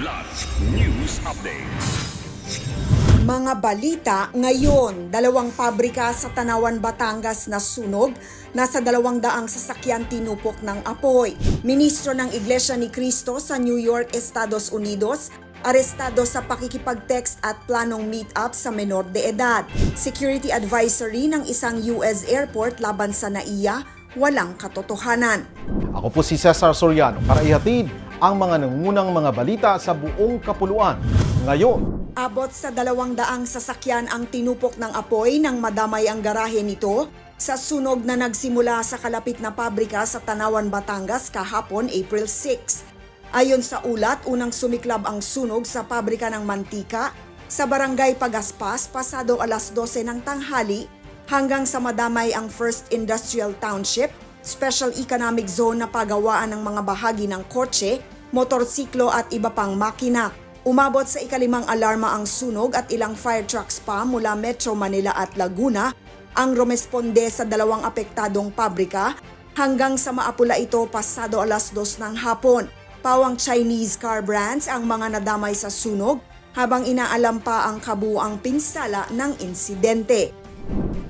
Kidlat News Updates. Mga balita ngayon, dalawang pabrika sa Tanawan, Batangas na sunog, nasa dalawang daang sasakyan tinupok ng apoy. Ministro ng Iglesia ni Cristo sa New York, Estados Unidos, arestado sa pakikipag-text at planong meet-up sa menor de edad. Security advisory ng isang US airport laban sa NAIA, walang katotohanan. Ako po si Cesar Soriano para ihatid ang mga nangungunang mga balita sa buong kapuluan. Ngayon, Abot sa dalawang daang sasakyan ang tinupok ng apoy nang madamay ang garahe nito sa sunog na nagsimula sa kalapit na pabrika sa Tanawan, Batangas kahapon April 6. Ayon sa ulat, unang sumiklab ang sunog sa pabrika ng mantika sa barangay Pagaspas pasado alas 12 ng tanghali hanggang sa madamay ang First Industrial Township, Special Economic Zone na pagawaan ng mga bahagi ng kotse, motorsiklo at iba pang makina. Umabot sa ikalimang alarma ang sunog at ilang fire trucks pa mula Metro Manila at Laguna ang rumesponde sa dalawang apektadong pabrika hanggang sa maapula ito pasado alas dos ng hapon. Pawang Chinese car brands ang mga nadamay sa sunog habang inaalam pa ang kabuang pinsala ng insidente.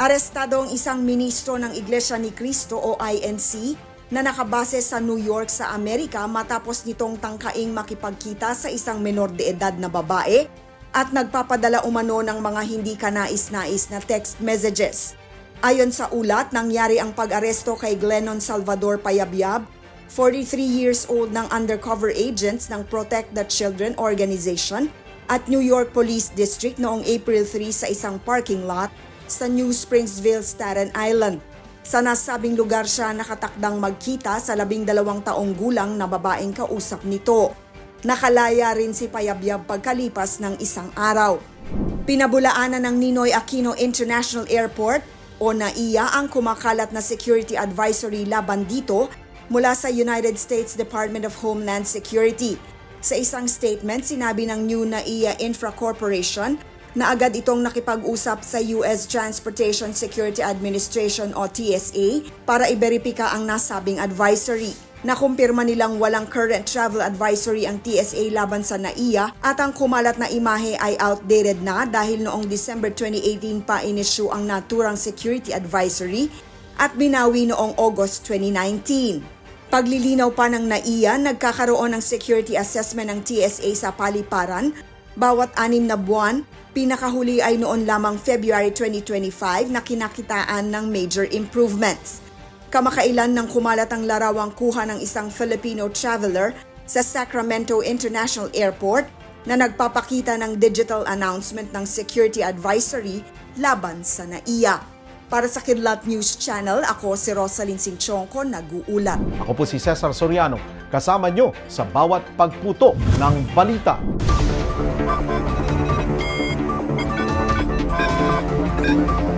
Arestado ang isang ministro ng Iglesia ni Cristo o INC na nakabase sa New York sa Amerika matapos nitong tangkaing makipagkita sa isang menor de edad na babae at nagpapadala umano ng mga hindi kanais-nais na text messages. Ayon sa ulat, nangyari ang pag-aresto kay Glennon Salvador Payabyab, 43 years old ng undercover agents ng Protect the Children Organization at New York Police District noong April 3 sa isang parking lot sa New Springsville, Staten Island. Sa nasabing lugar siya nakatakdang magkita sa labing dalawang taong gulang na babaeng kausap nito. Nakalaya rin si Payabyab pagkalipas ng isang araw. Pinabulaanan ng Ninoy Aquino International Airport o NAIA ang kumakalat na security advisory laban dito mula sa United States Department of Homeland Security. Sa isang statement, sinabi ng new NAIA Infra Corporation na agad itong nakipag-usap sa US Transportation Security Administration o TSA para iberipika ang nasabing advisory. Nakumpirma nilang walang current travel advisory ang TSA laban sa NAIA at ang kumalat na imahe ay outdated na dahil noong December 2018 pa inisyu ang naturang security advisory at binawi noong August 2019. Paglilinaw pa ng NAIA, nagkakaroon ng security assessment ng TSA sa paliparan bawat anim na buwan, pinakahuli ay noon lamang February 2025 na kinakitaan ng major improvements. Kamakailan nang kumalat ang larawang kuha ng isang Filipino traveler sa Sacramento International Airport na nagpapakita ng digital announcement ng security advisory laban sa NAIA. Para sa Kidlat News Channel, ako si Rosalyn Singchongko, nag-uulat. ako po si Cesar Soriano, kasama nyo sa bawat pagputo ng balita. Thank you.